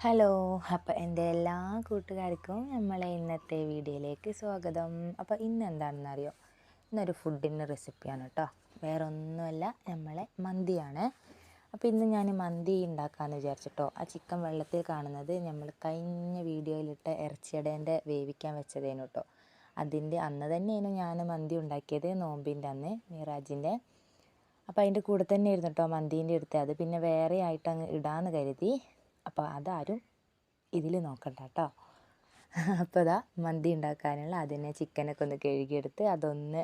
Hello അപ്പോൾ എന്റെ എല്ലാ കൂട്ടുകാർക്കും നമ്മളെ ഇന്നത്തെ വീഡിയോയിലേക്ക് സ്വാഗതം. അപ്പോൾ ഇന്ന് എന്താണെന്ന് അറിയോ ഇന്നൊരു ഫുഡിന്റെ റെസിപ്പിയാണ് കേട്ടോ വേറെ ഒന്നുമല്ല നമ്മളെ മന്തിയാണ്. അപ്പോൾ ഇന്ന് ഞാൻ മന്തി ഉണ്ടാക്കാമെന്ന് വിചാരിച്ചിട്ടോ. ആ ചിക്കൻ വെള്ളത്തിൽ കാണുന്നത് നമ്മൾ കഴിഞ്ഞ വീഡിയോയിലിട്ട ഇറച്ചിയടേന്റെ വേവിക്കാൻ വെച്ചതേനു കേട്ടോ അതിന്റെ അന്ന് തന്നെയാണ് ഞാൻ മന്തി ഉണ്ടാക്കിയത് നോമ്പിന്റെ അന്ന് മിറാജിന്റെ. അപ്പോൾ അതിന്റെ കൂടെ തന്നെ ആയിരുന്നു കേട്ടോ മന്തീന്റെ എടുത്തത്. അത് പിന്നെ വേറെ ആയിട്ട് അങ്ങ് ഇടാമെന്ന് കരുതി. അപ്പോൾ അതാരും ഇതിൽ നോക്കണ്ട കേട്ടോ അപ്പോൾ അതാ മന്തി ഉണ്ടാക്കാനുള്ള അതിനെ ചിക്കനൊക്കെ ഒന്ന് കഴുകിയെടുത്ത് അതൊന്ന്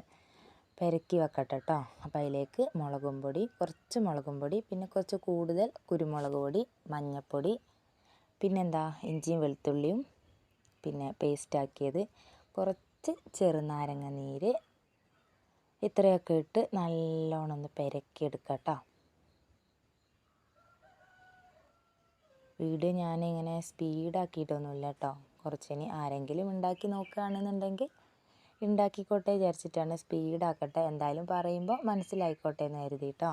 പെരക്കി വെക്കട്ടെ കേട്ടോ അപ്പോൾ അതിലേക്ക് മുളകും പൊടി കുറച്ച് മുളകും പൊടി പിന്നെ കുറച്ച് കൂടുതൽ കുരുമുളക് പൊടി മഞ്ഞൾപ്പൊടി പിന്നെന്താ ഇഞ്ചിയും വെളുത്തുള്ളിയും പിന്നെ പേസ്റ്റാക്കിയത് കുറച്ച് ചെറുനാരങ്ങ നീര് ഇത്രയൊക്കെ ഇട്ട് നല്ലോണം ഒന്ന് പെരക്കിയെടുക്കാം കേട്ടോ വീഡിയോ ഞാൻ ഇങ്ങനെ സ്പീഡാക്കിയിട്ടൊന്നുമില്ല കേട്ടോ കുറച്ചിനി ആരെങ്കിലും ഉണ്ടാക്കി നോക്കുകയാണെന്നുണ്ടെങ്കിൽ ഉണ്ടാക്കിക്കോട്ടെ വിചാരിച്ചിട്ടാണ് സ്പീഡാക്കട്ടെ. എന്തായാലും പറയുമ്പോൾ മനസ്സിലായിക്കോട്ടെ എന്ന് കരുതി കേട്ടോ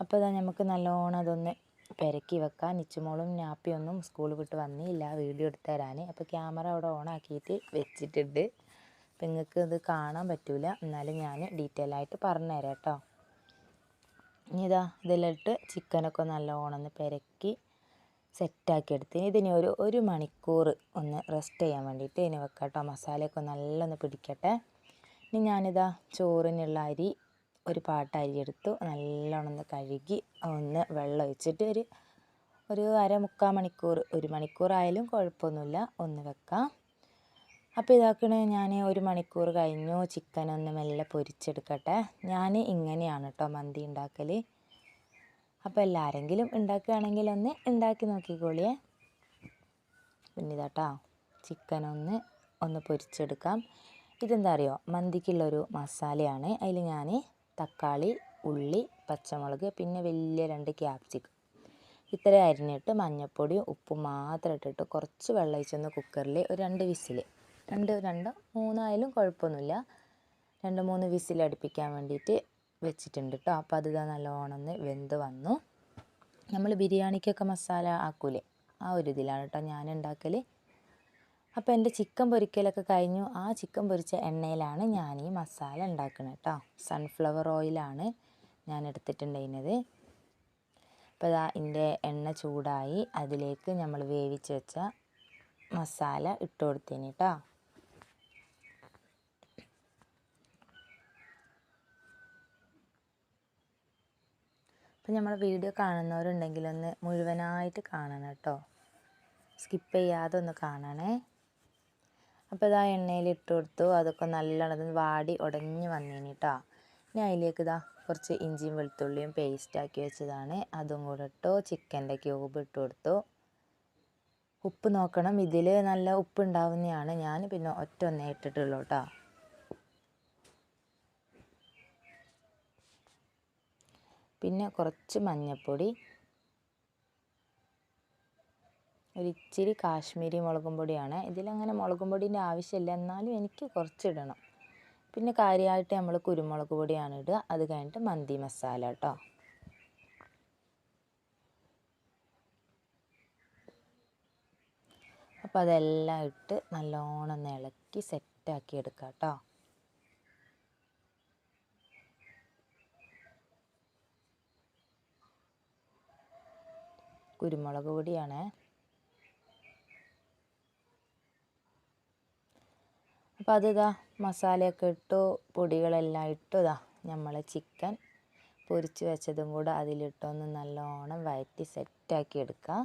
അപ്പോൾ ഇതാ നമുക്ക് നല്ലോണം അതൊന്ന് പെരക്കി വെക്കാം. നിച്ചുമോളും നാപ്പിയൊന്നും സ്കൂൾ വിട്ട് വന്നില്ല. വീഡിയോ എടുത്തു തരാൻ. അപ്പോൾ ക്യാമറ അവിടെ ഓണാക്കിയിട്ട് വെച്ചിട്ടുണ്ട്. അപ്പം നിങ്ങൾക്ക് ഇത് കാണാൻ പറ്റില്ല എന്നാലും ഞാൻ ഡീറ്റെയിൽ ആയിട്ട് പറഞ്ഞുതരാം കേട്ടോ. ഇനി ഇതാ ഇതിലിട്ട് ചിക്കനൊക്കെ നല്ലോണം ഒന്ന് പെരക്കി സെറ്റാക്കി എടുത്ത് ഇതിന് ഒരു ഒരു മണിക്കൂർ ഒന്ന് റെസ്റ്റ് ചെയ്യാൻ വേണ്ടിയിട്ട് ഇതിന് വെക്കാം കേട്ടോ മസാലയൊക്കെ നല്ലൊന്ന് പിടിക്കട്ടെ. ഇനി ഞാനിതാ ചോറിനുള്ള അരി ഒരു പാട്ട അരി എടുത്തു നല്ലോണം ഒന്ന് കഴുകി ഒന്ന് വെള്ളം ഒഴിച്ചിട്ട് ഒരു ഒരു അര മുക്കാൽ മണിക്കൂർ ഒരു മണിക്കൂറായാലും കുഴപ്പമൊന്നുമില്ല. ഒന്ന് വെക്കാം. അപ്പോൾ ഇതാക്കണ ഞാൻ ഒരു മണിക്കൂർ കഴിഞ്ഞു. ചിക്കൻ ഒന്ന് മെല്ലെ പൊരിച്ചെടുക്കട്ടെ. ഞാൻ ഇങ്ങനെയാണ് കേട്ടോ മന്തി ഉണ്ടാക്കൽ അപ്പോൾ എല്ലാരെങ്കിലും ഉണ്ടാക്കുകയാണെങ്കിൽ ഒന്ന് ഉണ്ടാക്കി നോക്കിക്കോളിയേ. പിന്നെ ചിക്കൻ ഒന്ന് ഒന്ന് പൊരിച്ചെടുക്കാം. ഇതെന്താ അറിയോ? മന്തിക്കുള്ളൊരു മസാലയാണ്. അതിൽ ഞാൻ തക്കാളി ഉള്ളി പച്ചമുളക് പിന്നെ വലിയ രണ്ട് ക്യാപ്സിക്കം ഇത്ര അരിഞ്ഞിട്ട് മഞ്ഞൾപ്പൊടിയും ഉപ്പും മാത്രം ഇട്ടിട്ട് കുറച്ച് വെള്ളം കുക്കറിൽ ഒരു രണ്ട് വിസിൽ രണ്ട് രണ്ടോ മൂന്നായാലും കുഴപ്പമൊന്നുമില്ല. രണ്ട് മൂന്ന് വിസിൽ അടുപ്പിക്കാൻ വേണ്ടിയിട്ട് വെച്ചിട്ടുണ്ട് കേട്ടോ അപ്പോൾ അത് ഇതാ നല്ലോണം ഒന്ന് വെന്ത് വന്നു. നമ്മൾ ബിരിയാണിക്കൊക്കെ മസാല ആക്കൂലേ? ആ ഒരു ഇതിലാണ് കേട്ടോ ഞാൻ ഉണ്ടാക്കൽ അപ്പോൾ എന്റെ ചിക്കൻ പൊരിക്കലൊക്കെ കഴിഞ്ഞു. ആ ചിക്കൻ പൊരിച്ച എണ്ണയിലാണ് ഞാൻ ഈ മസാല ഉണ്ടാക്കുന്നത് കേട്ടോ സൺഫ്ലവർ ഓയിലാണ് ഞാൻ എടുത്തിട്ടുണ്ടായിരുന്നത് അപ്പോൾ ഇതാ എന്റെ എണ്ണ ചൂടായി. അതിലേക്ക് നമ്മൾ വേവിച്ച് വെച്ച മസാല ഇട്ട് കൊടുത്തേനെ കേട്ടോ അപ്പം നമ്മൾ വീഡിയോ കാണുന്നവരുണ്ടെങ്കിൽ ഒന്ന് മുഴുവനായിട്ട് കാണണം കേട്ടോ. സ്കിപ്പ് ചെയ്യാതെ ഒന്ന് കാണണേ. അപ്പോൾ ഇതാ എണ്ണയിൽ ഇട്ട് കൊടുത്തു. അതൊക്കെ നല്ലോണം വാടി ഉടഞ്ഞു വന്നേനെ കേട്ടോ ഇനി അതിലേക്ക് ഇതാ കുറച്ച് ഇഞ്ചിയും വെളുത്തുള്ളിയും പേസ്റ്റാക്കി വെച്ചതാണ്. അതും കൂടെ ഇട്ടു ചിക്കന്റെ ക്യൂബ് ഇട്ട് കൊടുത്തു. ഉപ്പ് നോക്കണം. ഇതിൽ നല്ല ഉപ്പ് ഉണ്ടാവുന്നതാണ് ഞാൻ പിന്നെ ഒറ്റ ഒന്നേ ഇട്ടിട്ടുള്ളൂ കേട്ടോ പിന്നെ കുറച്ച് മഞ്ഞൾപ്പൊടി ഒരിച്ചിരി കാശ്മീരി മുളകും പൊടിയാണ്. ഇതിലങ്ങനെ മുളകും പൊടീന്റെ ആവശ്യമില്ല എന്നാലും എനിക്ക് കുറച്ചിടണം. പിന്നെ കാര്യമായിട്ട് നമ്മൾ കുരുമുളക് പൊടിയാണ് ഇടുക. അത് കഴിഞ്ഞിട്ട് മന്തി മസാല കേട്ടോ അപ്പോൾ അതെല്ലാം ഇട്ട് നല്ലോണം ഇളക്കി സെറ്റാക്കി എടുക്കാം കേട്ടോ കുരുമുളക് പൊടിയാണ്. അപ്പോൾ അതിതാ മസാലയൊക്കെ ഇട്ടു പൊടികളെല്ലാം ഇട്ടു. ഇതാ നമ്മൾ ചിക്കൻ പൊരിച്ച് വെച്ചതും കൂടെ അതിലിട്ടൊന്ന് നല്ലോണം വയറ്റി സെറ്റാക്കി എടുക്കുക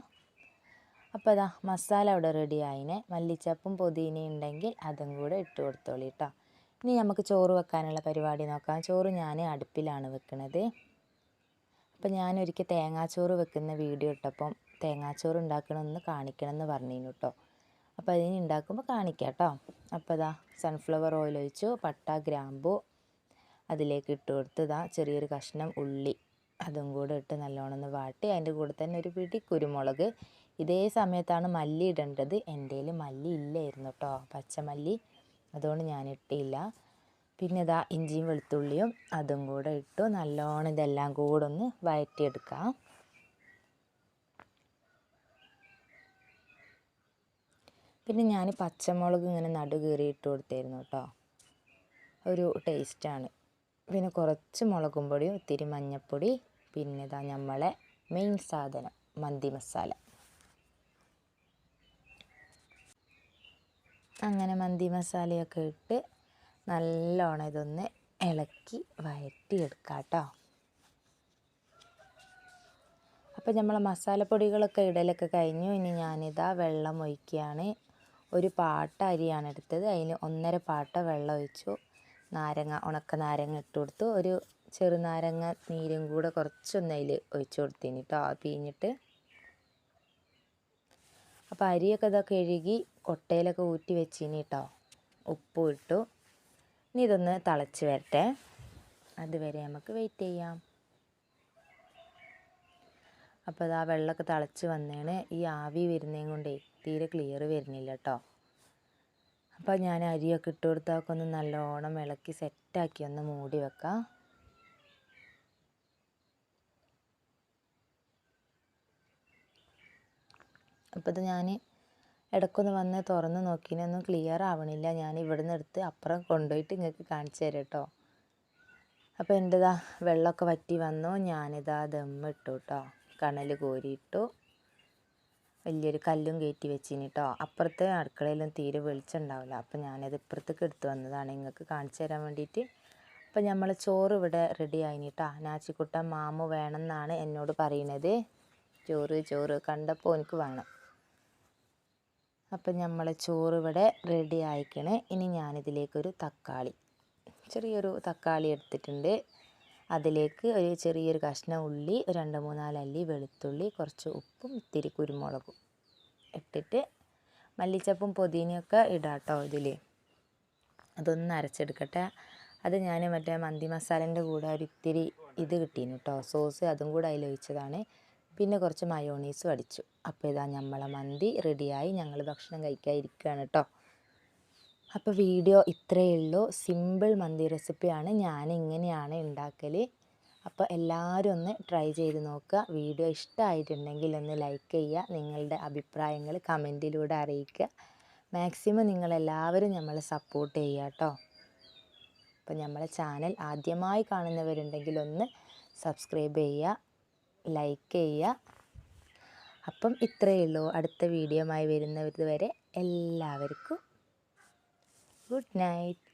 അപ്പോൾ ഇതാ മസാല അവിടെ റെഡി ആയിനെ. മല്ലിച്ചപ്പും പുതിനയും ഉണ്ടെങ്കിൽ അതും കൂടെ ഇട്ട് കൊടുത്തോളി കേട്ടോ ഇനി നമുക്ക് ചോറ് വെക്കാനുള്ള പരിപാടി നോക്കാം. ചോറ് ഞാൻ അടുപ്പിലാണ് വെക്കുന്നത് അപ്പം ഞാനൊരിക്കൽ തേങ്ങാച്ചോറ് വെക്കുന്ന വീഡിയോ ഇട്ടപ്പം തേങ്ങാച്ചോറ് ഉണ്ടാക്കണമെന്ന് കാണിക്കണമെന്ന് പറഞ്ഞിരുന്നു കേട്ടോ അപ്പോൾ അതിന് ഉണ്ടാക്കുമ്പോൾ കാണിക്കാം കേട്ടോ അപ്പോൾ ഇതാ സൺഫ്ലവർ ഓയിൽ ഒഴിച്ചു പട്ട ഗ്രാമ്പു അതിലേക്ക് ഇട്ട് കൊടുത്ത് ഇതാ ചെറിയൊരു കഷ്ണം ഉള്ളി അതും കൂടെ ഇട്ട് നല്ലോണം ഒന്ന് വാട്ടി. അതിന്റെ കൂടെ തന്നെ ഒരു പിടി കുരുമുളക്. ഇതേ സമയത്താണ് മല്ലി ഇടേണ്ടത്. എന്റെ മല്ലി ഇല്ലായിരുന്നു കേട്ടോ പച്ചമല്ലി. അതുകൊണ്ട് ഞാൻ ഇട്ടില്ല. പിന്നെ ഇതാ ഇഞ്ചിയും വെളുത്തുള്ളിയും അതും കൂടെ ഇട്ടു. നല്ലോണം ഇതെല്ലാം കൂടെ ഒന്ന് വഴറ്റിയെടുക്കാം പിന്നെ ഞാൻ പച്ചമുളക് ഇങ്ങനെ നടു കീറി ഇട്ട് കൊടുത്തായിരുന്നു കേട്ടോ ഒരു ടേസ്റ്റാണ്. പിന്നെ കുറച്ച് മുളകും പൊടിയും ഇത്തിരി മഞ്ഞൾപ്പൊടി പിന്നെ ഇതാ നമ്മളെ മെയിൻ സാധനം മന്തി മസാല. അങ്ങനെ മന്തി മസാലയൊക്കെ ഇട്ട് നല്ലോണം ഇതൊന്ന് ഇളക്കി വഴറ്റിയെടുക്കാം കേട്ടോ അപ്പോൾ നമ്മളെ മസാലപ്പൊടികളൊക്കെ ഇടലൊക്കെ കഴിഞ്ഞു. ഇനി ഞാനിതാ വെള്ളം ഒഴിക്കുകയാണ്. ഒരു പാട്ട അരിയാണ് എടുത്തത്. അതിന് ഒന്നര പാട്ട വെള്ളം ഒഴിച്ചു. നാരങ്ങ ഉണക്ക നാരങ്ങ ഇട്ട് കൊടുത്തു. ഒരു ചെറുനാരങ്ങ നീരും കൂടെ കുറച്ചൊന്ന് അതിൽ ഒഴിച്ചു കൊടുത്തിന് കേട്ടോ പിഴിഞ്ഞിട്ട്. അപ്പോൾ അരിയൊക്കെ ഇതൊക്കെ കഴുകി കൊട്ടയിലൊക്കെ ഊറ്റി വെച്ചിനി കേട്ടോ ഉപ്പും ഇട്ടു. ഇനി ഇതൊന്ന് തിളച്ച് വരട്ടെ. അതുവരെ നമുക്ക് വെയിറ്റ് ചെയ്യാം. അപ്പോൾ ആ വെള്ളമൊക്കെ തിളച്ച് വന്നേണ്. ഈ ആവി വരുന്നതും കൊണ്ടേ തീരെ ക്ലിയർ വരുന്നില്ല കേട്ടോ അപ്പോൾ ഞാൻ അരിയൊക്കെ ഇട്ട് കൊടുത്തൊക്കെ ഒന്ന് നല്ലോണം ഇളക്കി സെറ്റാക്കി ഒന്ന് മൂടി വെക്കാം. അപ്പോൾ ഇത് ഞാൻ ഇടയ്ക്കൊന്ന് വന്ന് തുറന്ന് നോക്കിനൊന്നും ക്ലിയർ ആവണില്ല. ഞാൻ ഇവിടുന്ന് എടുത്ത് അപ്പുറം കൊണ്ടുപോയിട്ട് നിങ്ങൾക്ക് കാണിച്ചു തരാം കേട്ടോ അപ്പോൾ എന്റെതാ വെള്ളമൊക്കെ വറ്റി വന്നു. ഞാനിതാ ദമ്മിട്ടു കേട്ടോ കണൽ കോരിയിട്ടു. വലിയൊരു കല്ലും കയറ്റി വെച്ചിന് കേട്ടോ അപ്പുറത്തെ അടുക്കളയിലും തീരെ വെളിച്ചം ഉണ്ടാവില്ല. അപ്പോൾ ഞാനത് ഇപ്പുറത്തേക്ക് എടുത്തു വന്നതാണ്. നിങ്ങൾക്ക് കാണിച്ചു തരാൻ വേണ്ടിയിട്ട്. അപ്പോൾ നമ്മൾ ചോറ് ഇവിടെ റെഡി ആയിന് കേട്ടോ നാച്ചിക്കുട്ട മാമു വേണമെന്നാണ് എന്നോട് പറയുന്നത് ചോറ് ചോറ് കണ്ടപ്പോൾ എനിക്ക് വേണം. അപ്പം നമ്മളെ ചോറ് ഇവിടെ റെഡി ആയിക്കണേ. ഇനി ഞാനിതിലേക്കൊരു തക്കാളി ചെറിയൊരു തക്കാളി എടുത്തിട്ടുണ്ട്. അതിലേക്ക് ഒരു ചെറിയൊരു കഷ്ണം ഉള്ളി ഒരു രണ്ട് മൂന്നാൽ അല്ലി വെളുത്തുള്ളി കുറച്ച് ഉപ്പും ഇത്തിരി കുരുമുളകും ഇട്ടിട്ട് മല്ലിച്ചപ്പും പുതിനയൊക്കെ ഇടാട്ടോ ഇതിൽ അതൊന്ന് അരച്ചെടുക്കട്ടെ. അത് ഞാൻ മറ്റേ മന്തി മസാലേന്റെ കൂടെ ഒരു ഇത്തിരി ഇത് കിട്ടീന് കേട്ടോ സോസ് അതും കൂടെ അതിൽ ഒഴിച്ചതാണ് പിന്നെ കുറച്ച് മയോണീസും അടിച്ചു. അപ്പോൾ ഇതാ നമ്മളെ മന്തി റെഡിയായി. ഞങ്ങൾ ഭക്ഷണം കഴിക്കാൻ ഇരിക്കുകയാണ് കേട്ടോ അപ്പോൾ വീഡിയോ ഇത്രയേ ഉള്ളൂ. സിമ്പിൾ മന്തി റെസിപ്പിയാണ്. ഞാൻ ഇങ്ങനെയാണ് ഉണ്ടാക്കൽ അപ്പോൾ എല്ലാവരും ഒന്ന് ട്രൈ ചെയ്ത് നോക്കുക. വീഡിയോ ഇഷ്ടമായിട്ടുണ്ടെങ്കിൽ ഒന്ന് ലൈക്ക് ചെയ്യുക. നിങ്ങളുടെ അഭിപ്രായങ്ങൾ കമന്റിലൂടെ അറിയിക്കുക. മാക്സിമം നിങ്ങളെല്ലാവരും നമ്മളെ സപ്പോർട്ട് ചെയ്യുക കേട്ടോ അപ്പോൾ നമ്മളെ ചാനൽ ആദ്യമായി കാണുന്നവരുണ്ടെങ്കിൽ ഒന്ന് സബ്സ്ക്രൈബ് ചെയ്യുക. ലൈക്ക് ചെയ്യുക. അപ്പം ഇത്രയേ ഉള്ളൂ. അടുത്ത വീഡിയോയുമായി വരുന്നത് വരെ എല്ലാവർക്കും ഗുഡ് നൈറ്റ്